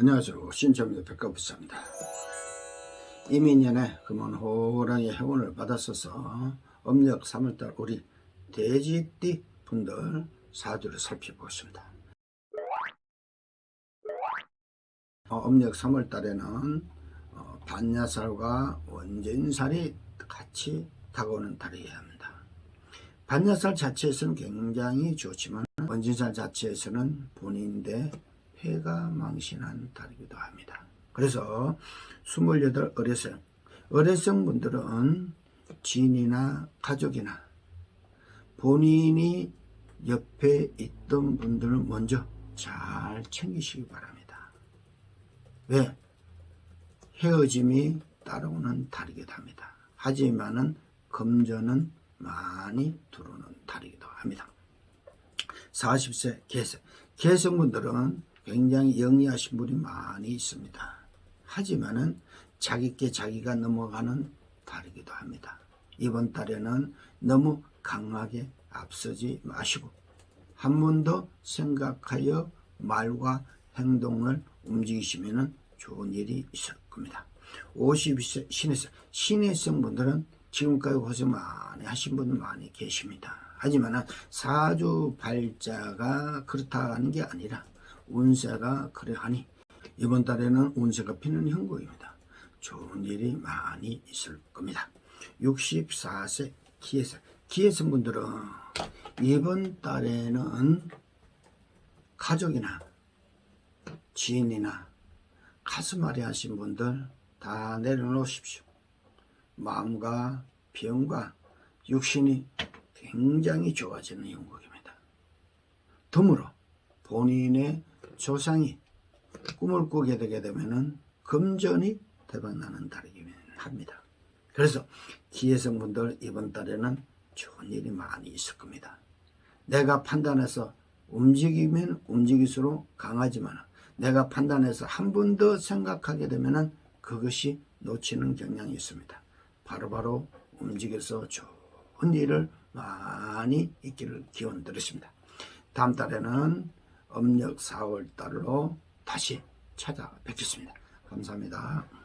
안녕하세요. 신청의 백과부사입니다. 이민년에 금은 호랑이 행운을 받았어서 음력 3월달 우리 돼지띠 분들 사주를 살펴보겠습니다. 어, 음력 3월달에는 어, 반야살과 원진살이 같이 다가오는 달이어야 합니다. 반야살 자체에서는 굉장히 좋지만 원진살 자체에서는 본인 대 폐가 망신한 달이기도 합니다. 그래서 28 어려생, 어려생 분들은 지인이나 가족이나 본인이 옆에 있던 분들을 먼저 잘 챙기시기 바랍니다. 왜? 헤어짐이 따라오는 달이기도 합니다. 하지만은 금전은 많이 들어오는 달이기도 합니다. 40세 개성. 개성분들은 굉장히 영리하신 분이 많이 있습니다. 하지만은 자기께 자기가 넘어가는 달이기도 합니다. 이번 달에는 너무 강하게 앞서지 마시고 한 번 더 생각하여 말과 행동을 움직이시면 좋은 일이 있을 겁니다. 52세 신혜성. 신혜성 분들은 지금까지 고생 많이 하신 분들 많이 계십니다. 하지만 사주 발자가 그렇다는 게 아니라 운세가 그래하니 이번 달에는 운세가 피는 형국입니다. 좋은 일이 많이 있을 겁니다. 64세 기해성. 기해성 분들은 이번 달에는 가족이나 지인이나 가슴앓이 하신 분들 다 내려놓으십시오. 마음과 병과 육신이 굉장히 좋아지는 형국입니다. 드물어 본인의 조상이 꿈을 꾸게 되게 되면은 금전이 대박 나는 달이긴 합니다. 그래서 기회성 분들 이번 달에는 좋은 일이 많이 있을 겁니다. 내가 판단해서 움직이면 움직일수록 강하지만 내가 판단해서 한 번 더 생각하게 되면은 그것이 놓치는 경향이 있습니다. 바로바로 움직여서 좋은 일을 많이 있기를 기원 드렸습니다. 다음 달에는 음력 4월 달로 다시 찾아뵙겠습니다. 감사합니다.